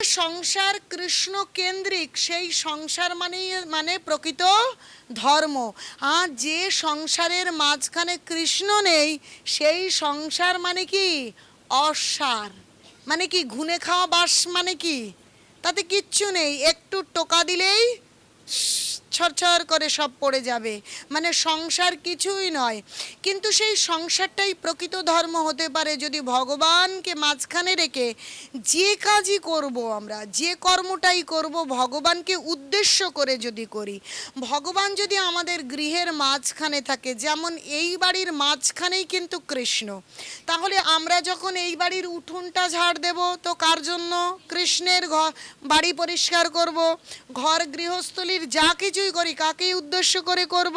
সংসার কৃষ্ণ কেন্দ্রিক, সেই সংসার মানে মানে প্রকৃত ধর্ম। আর যে সংসারের মাঝখানে কৃষ্ণ নেই, সেই সংসার মানে কি? অসার। মানে কি ঘুনে খাওয়া বাস মানে কি? তাতে কিচ্ছু নেই। একটু টোকা দিলেই ছরছর করে সব পড়ে যাবে। মানে সংসার কিছুই নয়। কিন্তু সেই সংসারটাই প্রকৃত ধর্ম হতে পারে যদি ভগবানকে মাঝখানে রেখে যে কাজই করব আমরা, যে কর্মটাই করব, ভগবানকে উদ্দেশ্য করে যদি করি। ভগবান যদি আমাদের গৃহের মাঝখানে থাকে, যেমন এই বাড়ির মাঝখানেই কিন্তু কৃষ্ণ। তাহলে আমরা যখন এই বাড়ির উঠোনটা ঝাড় দেব, তো কার জন্য? কৃষ্ণের ঘর বাড়ি পরিষ্কার করব, ঘর গৃহস্থলীর যা কিছুই করি, কাকেই উদ্দেশ্য করে করব?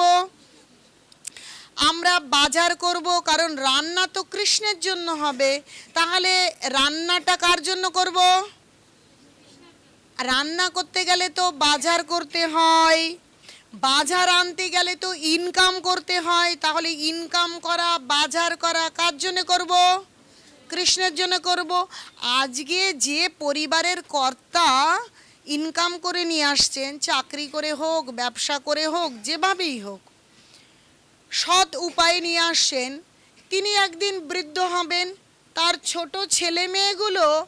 আমরা বাজার করব, কারণ রান্না তো কৃষ্ণের জন্য হবে। তাহলে রান্নাটা কার জন্য করব? রান্না করতে গেলে তো বাজার করতে হয়। বাজার আনতে গেলে তো ইনকাম করতে হয়। তাহলে ইনকাম করা, বাজার করা কার জন্য করব? কৃষ্ণের জন্য করব। আজকে যে পরিবারের কর্তা ইনকাম করে নিয়ে আসছেন, চাকরি করে হোক, ব্যবসা করে হোক, যেভাবেই হোক। সৎ উপায়ে নিয়ে আসছেন। তিনি একদিন বৃদ্ধ হবেন, তার ছোট ছেলে মেয়েগুলো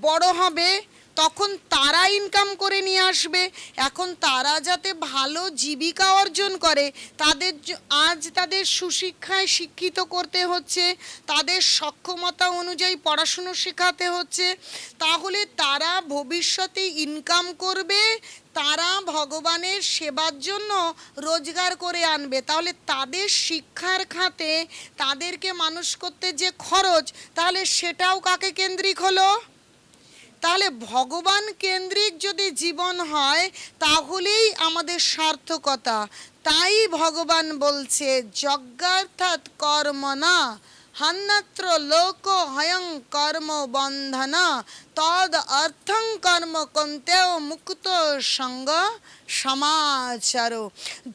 বড় হবে তখন তারা ইনকাম করে নিয়ে আসবে। এখন তারা যাতে ভালো জীবিকা অর্জন করে, তাদের আজ তাদের সুশিক্ষায় শিক্ষিত করতে হচ্ছে, তাদের সক্ষমতা অনুযায়ী পড়াশুনো শেখাতে হচ্ছে, তাহলে তারা ভবিষ্যতে ইনকাম করবে, তারা ভগবানের সেবার জন্য রোজগার করে আনবে। তাহলে তাদের শিক্ষার খাতে তাদেরকে মানুষ করতে যে খরচ, তাহলে সেটাও কাকে কেন্দ্রিক হলো? তাহলে ভগবান কেন্দ্রিক যদি জীবন হয়, তাহলেই আমাদের সার্থকতা। তাই ভগবান বলছে, যজ্ঞার্থাৎ কর্ম না হান্নাত্র লোক হয়ং কর্ম বন্ধন, তদ অর্থং কর্ম কন্তেও মুক্ত সঙ্গ সমাচার।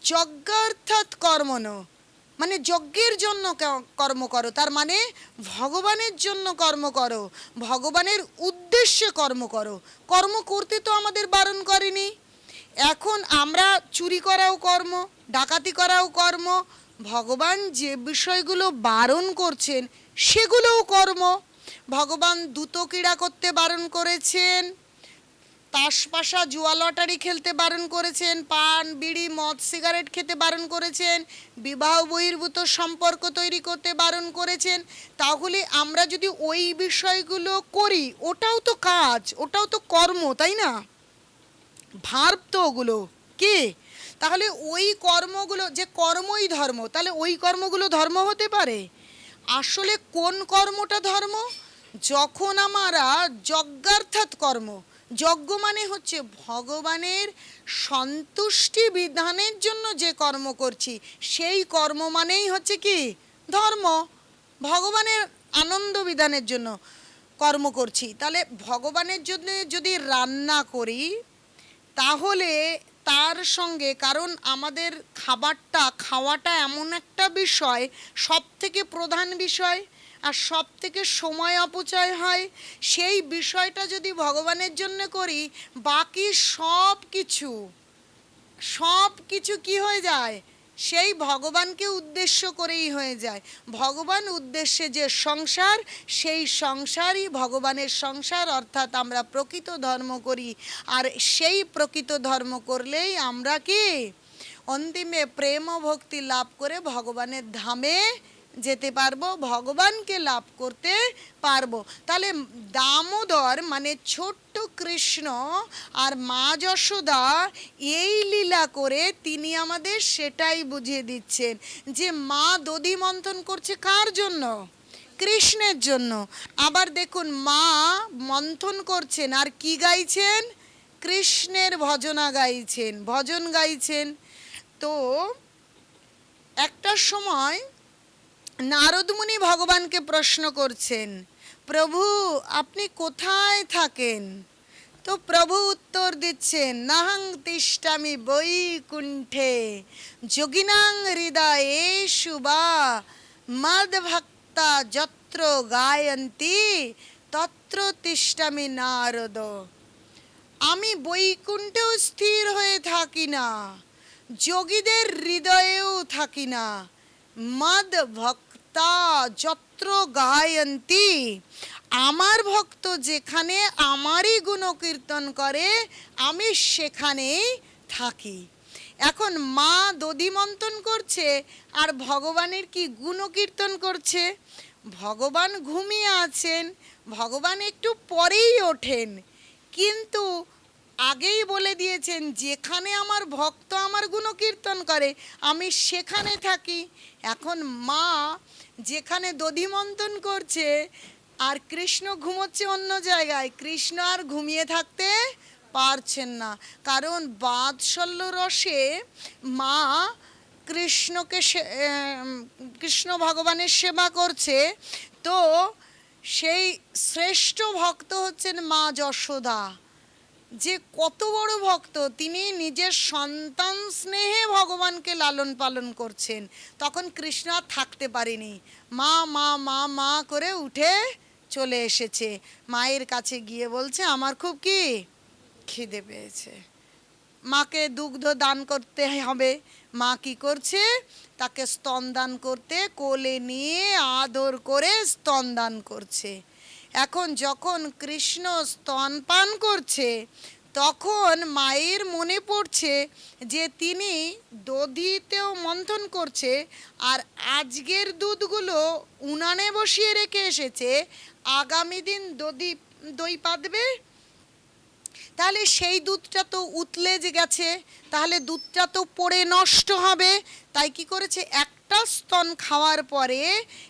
যজ্ঞার্থাৎ কর্মন মানে যজ্ঞের জন্য কর্ম করো। তার মানে ভগবানের জন্য কর্ম করো। ভগবানের উদ্দেশ্যে কর্ম করো। কর্ম করতে তো আমাদের বারণ করেনি। এখন আমরা চুরি করাও কর্ম, ডাকাতি করাও কর্ম। ভগবান যে বিষয়গুলো বারণ করছেন, সেগুলোও কর্ম। ভগবান দ্রুত ক্রীড়া করতে বারণ করেছেন। তাসপাশা জুয়া লটারি খেলতে বারণ করেছেন, পান, বিড়ি, মদ, সিগারেট খেতে বারণ করেছেন, বিবাহ বহির্ভূত সম্পর্ক তৈরি করতে বারণ করেছেন। তাহলে আমরা যদি ওই বিষয়গুলো করি, ওটাও তো কাজ, ওটাও তো কর্ম, তাই না? ভার্ব তো ওগুলো। কে? তাহলে ওই কর্মগুলো, যে কর্মই ধর্ম, তাহলে ওই কর্মগুলো ধর্ম হতে পারে? আসলে কোন কর্মটা ধর্ম? যখন আমরা যজ্ঞার্থাৎ কর্ম যজ্ঞ মানে হচ্ছে ভগবানের সন্তুষ্টি বিধানের জন্য যে কর্ম করছি। সেই কর্ম মানেই হচ্ছে কি? ধর্ম। ভগবানের আনন্দ বিধানের জন্য কর্ম করছি। তাহলে ভগবানের জন্য যদি রান্না করি, তাহলে তার সঙ্গে, কারণ আমাদের খাবারটা, খাওয়াটা এমন একটা বিষয় সব থেকে প্রধান বিষয় আর সব থেকে সময় অপচয় হয়, সেই বিষয়টা যদি ভগবানের জন্য করি, বাকি সব কিছু সব কিছু কি হয়ে যায়? সেই ভগবানকে উদ্দেশ্য করেই হয়ে যায়। ভগবান উদ্দেশ্যে যে সংসার, সেই সংসারই ভগবানের সংসার, অর্থাৎ আমরা প্রকৃত ধর্ম করি। আর সেই প্রকৃত ধর্ম করলেই আমরা কি? অন্তিমে প্রেম ভক্তি লাভ করে ভগবানের ধামে যেতে পারব, ভগবানকে লাভ করতে পারব। তাহলে দামোদর মানে ছোট্ট কৃষ্ণ আর মা যশোদা এই লীলা করে তিনি আমাদের সেটাই বুঝিয়ে দিচ্ছেন যে মা দধি মন্থন করছে কার জন্য? কৃষ্ণের জন্য। আবার দেখুন, মা মন্থন করছেন আর কি গাইছেন? কৃষ্ণের ভজনা গাইছেন, ভজন গাইছেন। তো একটা সময় নারদমুনি ভগবানকে প্রশ্ন করছেন, প্রভু, আপনি কোথায় থাকেন? তো প্রভু উত্তর দিচ্ছেন, নাহং তিষ্টামি বৈকুণ্ঠে যোগিনাং হৃদয়ে শুবা মদ ভক্তা যত্র গায়ন্তি, তত্র তিষ্টামি নারদ। আমি বৈকুণ্ঠেও স্থির হয়ে থাকি না, যোগীদের হৃদয়েও থাকি না মদ ভক্তা যত্র গায়ন্তী আমার ভক্ত যেখানে আমারই গুণকীর্তন করে, আমি সেখানেই থাকি। এখন মা দধিমন্তন করছে, আর ভগবানের কি গুণকীর্তন করছে? ভগবান ঘুমিয়ে আছেন, ভগবান একটু পরেই ওঠেন। কিন্তু আগেই বলে দিয়েছেন, যেখানে আমার ভক্ত আমার গুণকীর্তন করে, আমি সেখানে থাকি। এখন মা যেখানে দধিমন্তন করছে, আর কৃষ্ণ ঘুমোচ্ছে অন্য জায়গায়, কৃষ্ণ আর ঘুমিয়ে থাকতে পারছেন না। কারণ বাৎসল্য রসে মা কৃষ্ণকে কৃষ্ণ ভগবানের সেবা করছে। তো সেই শ্রেষ্ঠ ভক্ত হচ্ছেন মা যশোদা। যে কত বড় ভক্ত, তিনি নিজের সন্তান স্নেহে ভগবানকে লালন পালন করছেন। তখন কৃষ্ণ থাকতে পারেনি। মা মা মা মা করে উঠে চলে এসেছে। মায়ের কাছে গিয়ে বলছে, আমার খুব কি খিদে পেয়েছে। মাকে দুগ্ধ দান করতে হবে। মা কি করছে? তাকে স্তন দান করতে কোলে নিয়ে আদর করে স্তন দান করছে। এখন যখন কৃষ্ণ স্তন পান করছে, তখন মায়ের মনে পড়ছে যে তিনি দধিতেও মন্থন করছে আর আজকের দুধগুলো উনানে বসিয়ে রেখে এসেছে। আগামী দিন দধি, দই পাতবে? তাহলে সেই দুধটা তো উতলে যে গেছে, তাহলে দুধটা তো পড়ে নষ্ট হবে। তাই কি করেছে? একটা স্তন খাওয়ার পরে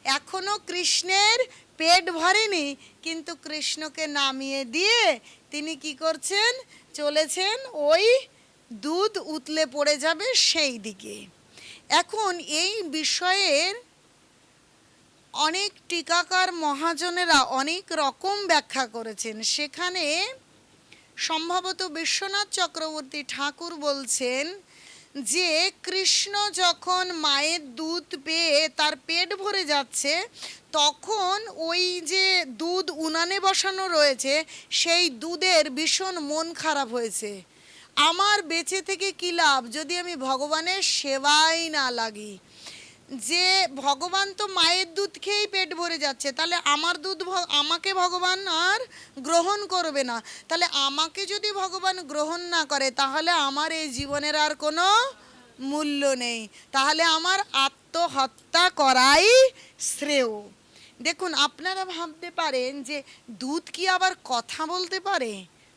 এখনও কৃষ্ণের পেট ভরেনি, কিন্তু কৃষ্ণকে নামিয়ে দিয়ে তিনি কি করছেন? চলেছেন ওই দুধ উতলে পড়ে যাবে সেই দিকে। এখন এই বিষয়ের অনেক টিকাকার মহাজনেরা অনেক রকম ব্যাখ্যা করেছেন। সেখানে সম্ভবত বিশ্বনাথ চক্রবর্তী ঠাকুর বলছেন যে কৃষ্ণ যখন মায়ের দুধ পেয়ে তার পেট ভরে যাচ্ছে, তখন ওই যে দুধ উনানে বসানো রয়েছে, সেই দুধের ভীষণ মন খারাপ হয়েছে। আমার বেঁচে থেকে কী লাভ? যদি আমি ভগবানের সেবাই না লাগি যে ভগবান তো মায়ের দুধ খেয়েই পেট ভরে যাচ্ছে, তাহলে আমার দুধ আমাকে ভগবান আর গ্রহণ করবে না। তাহলে আমাকে যদি ভগবান গ্রহণ না করে, তাহলে আমার এই জীবনের আর কোনো মূল্য নেই। তাহলে আমার আত্মহত্যা করাই শ্রেয়। দেখুন, আপনারা ভাবতে পারেন যে দুধ কি আবার কথা বলতে পারে?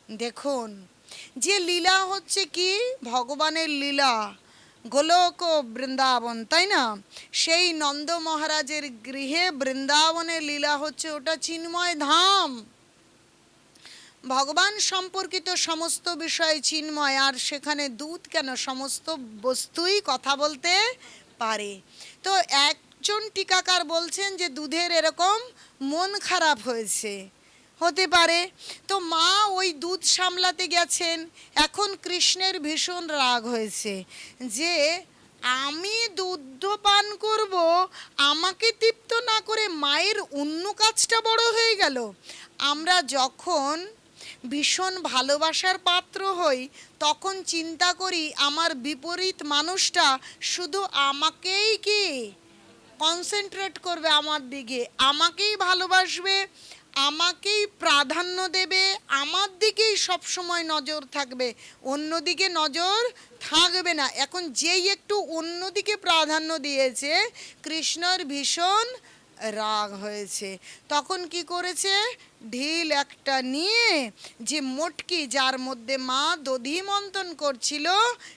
দেখুন, যে লীলা হচ্ছে কি? ভগবানের লীলা। গোলক বৃন্দাবন, তাই না? সেই নন্দ মহারাজের গৃহে বৃন্দাবনের লীলা হচ্ছে ওটা চিন্ময় ধাম। ভগবান সম্পর্কিত সমস্ত বিষয় চিন্ময়, আর সেখানে দুধ কেন? সমস্ত বস্তুই কথা বলতে পারে। তো একজন টিকাকার বলছেন যে, দুধের এরকম মন খারাপ হয়েছে। হতে পারে। তো মা ওই দুধ সামলাতে গেছেন। এখন কৃষ্ণের ভীষণ রাগ হয়েছে যে, আমি দুধ পান করব, আমাকে তৃপ্ত না করে মায়ের অন্য কাজটা বড় হয়ে গেল। আমরা যখন ভীষণ ভালোবাসার পাত্র হই, তখন চিন্তা করি আমার বিপরীত মানুষটা শুধু আমাকেই কি? কনসেন্ট্রেট করবে আমার দিকে, আমাকেই ভালোবাসবে আমাকেই প্রাধান্য দেবে, আমার দিকেই সব সময় নজর থাকবে। অন্যদিকে নজর থাকবে না। এখন যেই একটু অন্যদিকে প্রাধান্য দিয়েছে, কৃষ্ণর ভীষণ রাগ হয়েছে। তখন কি করেছে? ঢিল একটা নিয়ে যে মোটকি যার মধ্যে মা দধি মন্থন করছিল,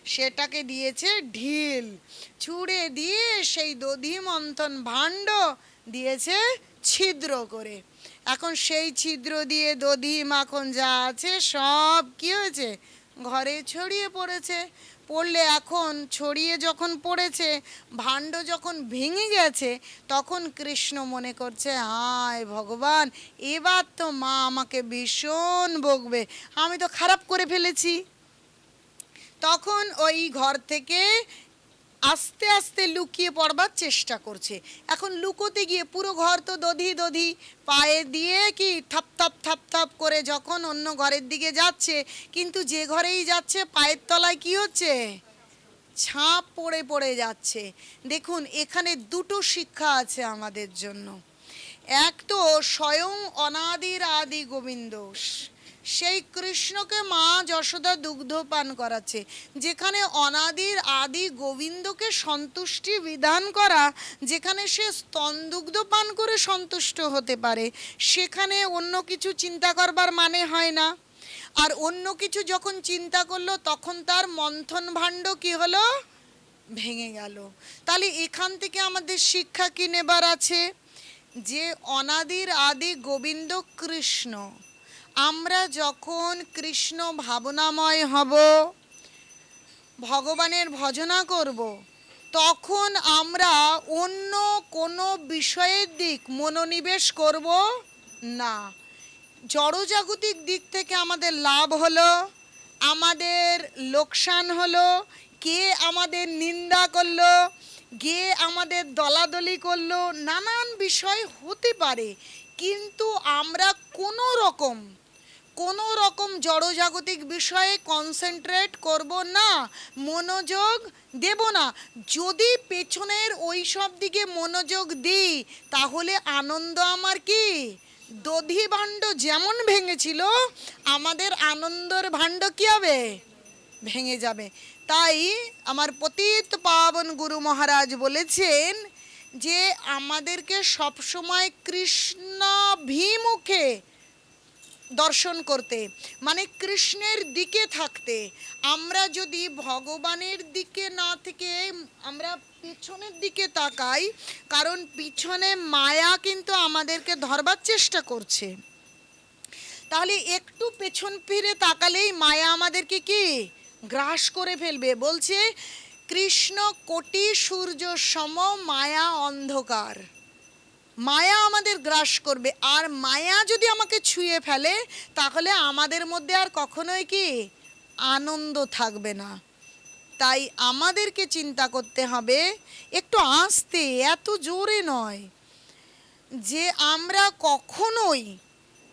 সেটাকে দিয়েছে ঢিল। ছুঁড়ে দিয়ে সেই দধি মন্থন ভাণ্ড দিয়েছে ছিদ্র করে। এখন সেই ছিদ্র দিয়ে দধি মাখন যা আছে, সব কি হয়েছে? ঘরে ছড়িয়ে পড়েছে। পড়লে এখন ছড়িয়ে যখন পড়েছে, ভাণ্ড যখন ভেঙে গেছে, তখন কৃষ্ণ মনে করছে, হায় ভগবান, এবার তো মা আমাকে ভীষণ বকবে। আমি তো খারাপ করে ফেলেছি। তখন ওই ঘর থেকে আস্তে আস্তে লুকিয়ে পড়বার চেষ্টা করছে। এখন লুকোতে গিয়ে পুরো ঘর তো দধি দধি, পায়ে দিয়ে কি থাপ থাপ থাপ থাপ করে যখন অন্য ঘরের দিকে যাচ্ছে, কিন্তু যে ঘরেই যাচ্ছে পায়ের তলায় কি হচ্ছে? ছাপ পড়ে পড়ে যাচ্ছে। দেখুন, এখানে দুটো শিক্ষা আছে আমাদের জন্য। এক তো স্বয়ং অনাদির আদি গোবিন্দ সেই কৃষ্ণকে মা যশোদা দুগ্ধ পান করাচ্ছে, যেখানে অনাদির আদি গোবিন্দকে সন্তুষ্টি বিধান করা, যেখানে সে স্তনদুগ্ধ পান করে সন্তুষ্ট হতে পারে, সেখানে অন্য কিছু চিন্তা করবার মানে হয় না। আর অন্য কিছু যখন চিন্তা করল, তখন তার মন্থন ভাণ্ড কি হলো? ভেঙে গেল। তাহলে এখান থেকে আমাদের শিক্ষা কি নেবার আছে? যে অনাদির আদি গোবিন্দ কৃষ্ণ। আমরা যখন কৃষ্ণ ভাবনাময় হব, ভগবানের ভজনা করব, তখন আমরা অন্য কোনো বিষয়ের দিক মনোনিবেশ করব না। জড়জাগতিক দিক থেকে আমাদের লাভ হলো, আমাদের লোকসান হলো, কে আমাদের নিন্দা করল, কে আমাদের দলাদলি করল, নানান বিষয় হতে পারে, কিন্তু আমরা কোনো রকম কোনো রকম জড়জাগতিক বিষয়ে কনসেন্ট্রেট করব না, মনোযোগ দেব না। যদি পেছনের ওই সব দিকে মনোযোগ দিই, তাহলে আনন্দ আমার কি? দধি ভাণ্ড যেমন ভেঙেছিল, আমাদের আনন্দর ভাণ্ড কী হবে ভেঙে যাবে। তাই আমার পতিত পাবন গুরু মহারাজ বলেছেন যে, আমাদেরকে সবসময় কৃষ্ণাভিমুখে দর্শন করতে। মানে কৃষ্ণের দিকে থাকতে। আমরা যদি ভগবানের দিকে না থেকে আমরা পিছনের দিকে তাকাই, কারণ পিছনে মায়া কিন্তু আমাদেরকে ধরবার চেষ্টা করছে। তাহলে একটু পেছন ফিরে তাকালেই মায়া আমাদেরকে কি? গ্রাস করে ফেলবে। বলছে, কৃষ্ণ কোটি সূর্য সম, মায়া অন্ধকার। মায়া আমাদের গ্রাস করবে। আর মায়া যদি আমাকে ছুঁয়ে ফেলে, তাহলে আমাদের মধ্যে আর কখনোই কি আনন্দ থাকবে না। তাই আমাদেরকে চিন্তা করতে হবে, একটু আস্তে, এত জোরে নয়, যে আমরা কখনোই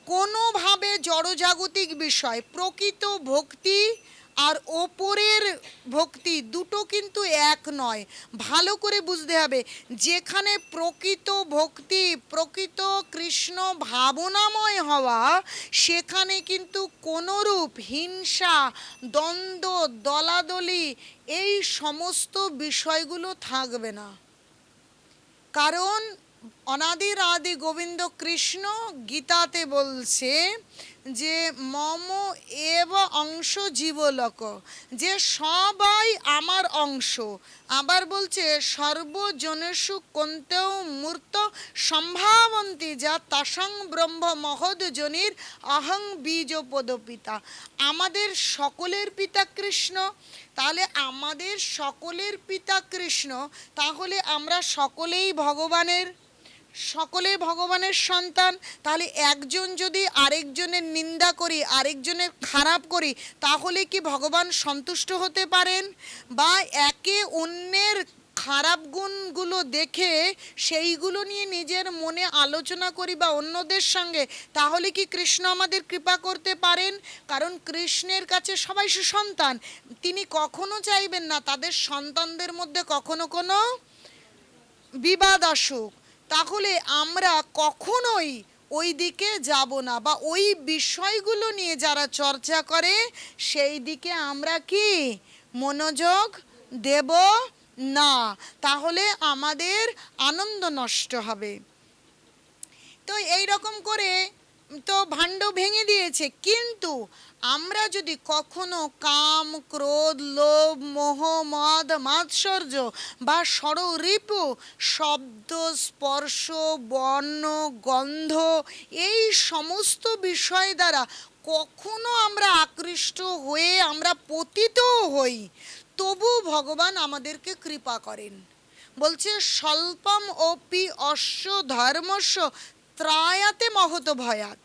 কোনোভাবে জড়জাগতিক বিষয়, প্রকৃত ভক্তি আর ওপরের ভক্তি দুটো কিন্তু এক নয়। ভালো করে বুঝতে হবে, যেখানে প্রকৃত ভক্তি, প্রকৃত কৃষ্ণ ভাবনাময় হওয়া, সেখানে কিন্তু কোনোরূপ হিংসা, দ্বন্দ্ব, দলাদলি এই সমস্ত বিষয়গুলো থাকবে না। কারণ অনাদির আদি গোবিন্দ কৃষ্ণ গীতাতে বলছে যে মম এব অংশ জীবলক, যে সবাই আমার অংশ। আবার বলছে, সর্বজনেষু কন্তেও মূর্ত সম্ভাবন্তি, যা তাসাং ব্রহ্ম মহোদজনির অহং বীজ পদপিতা আমাদের সকলের পিতা কৃষ্ণ, তাহলে আমাদের সকলের পিতা কৃষ্ণ, তাহলে আমরা সকলেই ভগবানের। সকলে ভগবানের সন্তান, তাহলে একজন যদি আরেকজনের নিন্দা করি, আরেকজনের খারাপ করি, তাহলে কি ভগবান সন্তুষ্ট হতে পারেন? বা একে অন্যের খারাপ গুণগুলো দেখে সেইগুলো নিয়ে নিজের মনে আলোচনা করি বা অন্যদের সঙ্গে, তাহলে কি কৃষ্ণ আমাদের কৃপা করতে পারেন? কারণ কৃষ্ণের কাছে সবাই সুসন্তান। তিনি কখনো চাইবেন না তাদের সন্তানদের মধ্যে কখনো কোনো বিবাদ আসুক। তাহলে আমরা কখনোই ওই দিকে যাব না বা ওই বিষয়গুলো নিয়ে যারা চর্চা করে, সেই দিকে আমরা কি মনোযোগ দেব? না। তাহলে আমাদের আনন্দ নষ্ট হবে। তো এই রকম করে তো ভাণ্ড ভেঙে দিয়েছে। কিন্তু আমরা যদি কখনো কাম, ক্রোধ, লোভ, মোহ, মদ, মাৎসর্য বা ষড়রিপু শব্দ, স্পর্শ, বর্ণ, গন্ধ এই সমস্ত বিষয় দ্বারা কখনো আমরা আকৃষ্ট হয়ে আমরা পতিত হই, তবু ভগবান আমাদেরকে কৃপা করেন। বলছে, স্বল্পম অপি অশ্ব ধর্মস্য ত্রায়াতে মহত ভয়াত।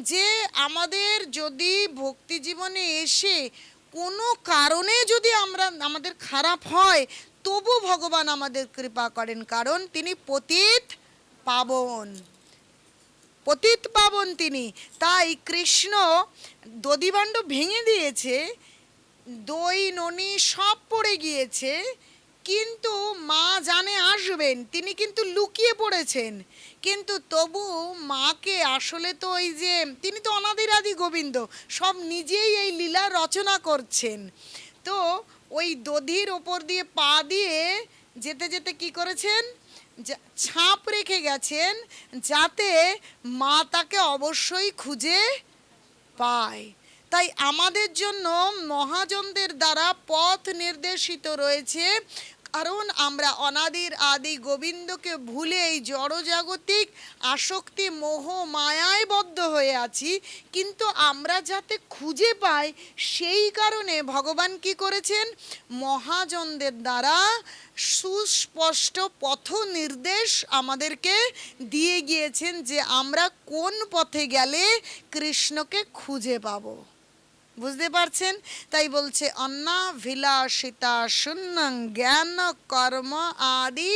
যে আমাদের যদি ভক্তি জীবনে এসে কোনো কারণে যদি আমরা, আমাদের খারাপ হয়, তবু ভগবান আমাদের কৃপা করেন, কারণ তিনি পতিত পাবন। পতিত পাবন তিনি। তাই কৃষ্ণ দধিভাণ্ড ভেঙে দিয়েছে, দই, ননি সব পড়ে গিয়েছে কিন্তু মা জানে আসবেন, তিনি কিন্তু লুকিয়ে পড়েছেন। কিন্তু তবু মাকে আসলে তো ওই যে, তিনি তো অনাদির আদি গোবিন্দ, সব নিজেই এই লীলা রচনা করছেন। তো ওই দধির ওপর দিয়ে পা দিয়ে যেতে যেতে কি করেছেন? ছাপ রেখে গেছেন, যাতে মা তাকে অবশ্যই খুঁজে পায়। তাই আমাদের জন্য মহাজনদের দ্বারা পথ নির্দেশিত রয়েছে। কারণ আমরা অনাদির আদি গোবিন্দকে ভুলে এই জড়জাগতিক আসক্তি, মোহ, মায়ায় বদ্ধ হয়ে আছি। কিন্তু আমরা যাতে খুঁজে পাই সেই কারণে ভগবান কি করেছেন? মহাজনদের দ্বারা সুস্পষ্ট পথ নির্দেশ আমাদেরকে দিয়ে গিয়েছেন যে আমরা কোন পথে গেলে কৃষ্ণকে খুঁজে পাবো। বুঝতে পারছেন? তাই বলছে, অন্না ভিলাসিতা শূন্যং জ্ঞান কর্ম আদি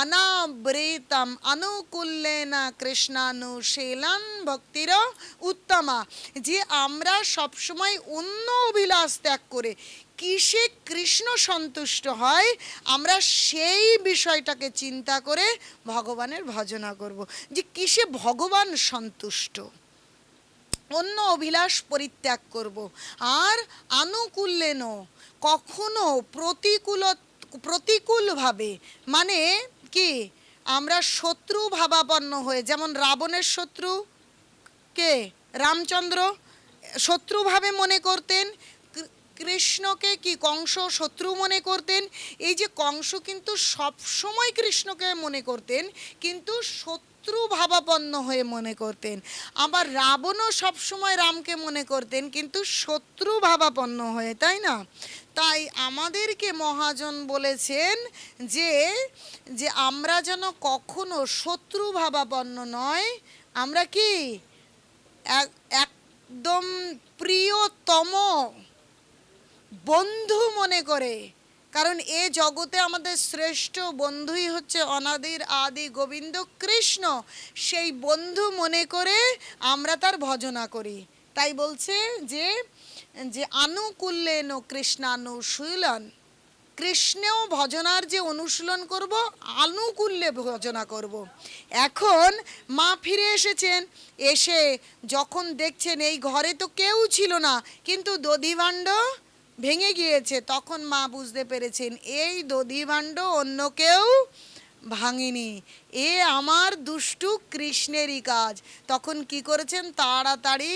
অনাবৃতম অনুকূল্যেন কৃষ্ণানুশীলন ভক্তির উত্তমা। যে আমরা সবসময় অন্য অভিলাষ ত্যাগ করে কিসে কৃষ্ণ সন্তুষ্ট হয়, আমরা সেই বিষয়টাকে চিন্তা করে ভগবানের ভজনা করব। যে কিসে ভগবান সন্তুষ্ট? অন্য অভিলাষ পরিত্যাগ করব। আর আনুকূল্যেন কখনো প্রতিকূল প্রতিকূলভাবে মানে কি? আমরা শত্রু ভাবাপন্ন হয়ে, যেমন রাবণের শত্রু, কে? রামচন্দ্র, শত্রুভাবে মনে করতেন কৃষ্ণকে কি কংস শত্রু মনে করতেন? এই যে কংস কিন্তু সব সময় কৃষ্ণকে মনে করতেন, কিন্তু শত্রু ভাবাপন্ন হয়ে মনে করতেন। আবার রাবণও সবসময় রামকে মনে করতেন, কিন্তু শত্রু ভাবাপন্ন হয়ে, তাই না? তাই আমাদেরকে মহাজন বলেছেন যে যে আমরা যেন কখনো শত্রু ভাবাপন্ন নয়, আমরা কি এক- একদম প্রিয়তম বন্ধু মনে করে কারণ এ জগতে আমাদের শ্রেষ্ঠ বন্ধুই হচ্ছে অনাদির আদি গোবিন্দ কৃষ্ণ। সেই বন্ধু মনে করে আমরা তার ভজনা করি। তাই বলছে যে যে আনুকূল্যেন কৃষ্ণানুশীলন কৃষ্ণেও ভজনার যে অনুশীলন করব, আনুকূল্যে ভজনা করব। এখন মা ফিরে এসেছেন। এসে যখন দেখছেন এই ঘরে তো কেউ ছিল না, কিন্তু দধিভাণ্ড ভেঙে গিয়েছে, তখন মা বুঝতে পেরেছেন, এই দধিভাণ্ড অন্য কেউ ভাঙেনি। এ আমার দুষ্টু কৃষ্ণেরই কাজ। তখন কি করেছেন? তাড়াতাড়ি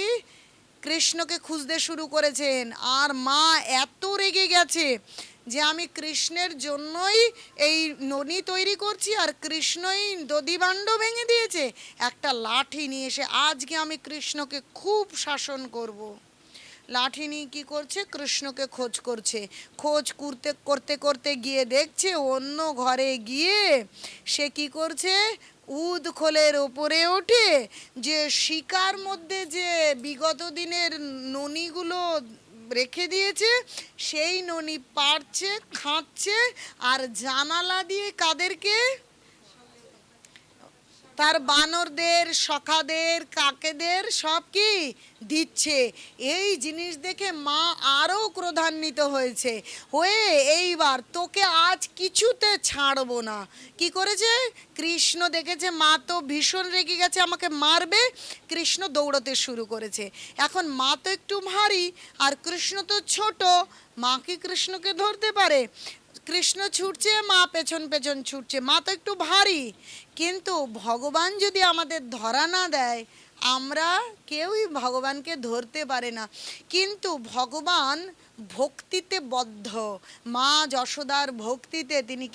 কৃষ্ণকে খুঁজতে শুরু করেছেন। আর মা এত রেগে গেছে যে আমি কৃষ্ণের জন্যই এই ননি তৈরি করছি আর কৃষ্ণই দধিভাণ্ড ভেঙে দিয়েছে। একটা লাঠি নিয়ে এসে আজকে আমি কৃষ্ণকে খুব শাসন করব। লাঠি নিয়ে কী করছে? কৃষ্ণকে খোঁজ করছে। খোঁজ করতে করতে করতে গিয়ে দেখছে অন্য ঘরে গিয়ে সে কি করছে? উদ খোলের ওপরে ওঠে। যে শিকার মধ্যে যে বিগত দিনের ননিগুলো রেখে দিয়েছে, সেই ননি পারছে খাচ্ছে আর জানালা দিয়ে কাদেরকে তার বানরদের, সখাদের, কাকেদের সব কি দিচ্ছে? এই জিনিস দেখে মা আরও ক্রোধান্বিত হয়েছে। হয়ে এইবার তোকে আজ কিছুতে ছাড়বো না। কি করেছে? কৃষ্ণ দেখেছে, মা তো ভীষণ রেগে গেছে, আমাকে মারবে। কৃষ্ণ দৌড়তে শুরু করেছে। এখন মা তো একটু ভারী, আর কৃষ্ণ তো ছোট। মা কি কৃষ্ণকে ধরতে পারে? কৃষ্ণ ছুটছে, মা পেছন পেছন ছুটছে। মা তো একটু ভারী, কিন্তু ভগবান যদি আমাদের ধরা না দেয়, আমরা কেউই ভগবানকে ধরতে পারে না। কিন্তু ভগবান ভক্তিতে বদ্ধ। মা যশোদার ভক্তিতে তিনি